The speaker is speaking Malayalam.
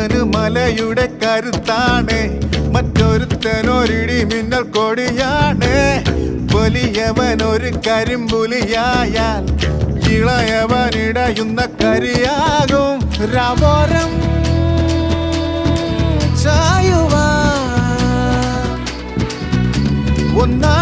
മലയുടെ കരുത്താണ്. മറ്റൊരുത്തനൊരിടി മിന്നൽ കൊടിയാണ്. വലിയവൻ ഒരു കരിമ്പുലിയായാൽ ഇളയവൻ ഇടയുന്ന കരിയാകും. രാമോരം ചായുവാൻ. ഒന്നാ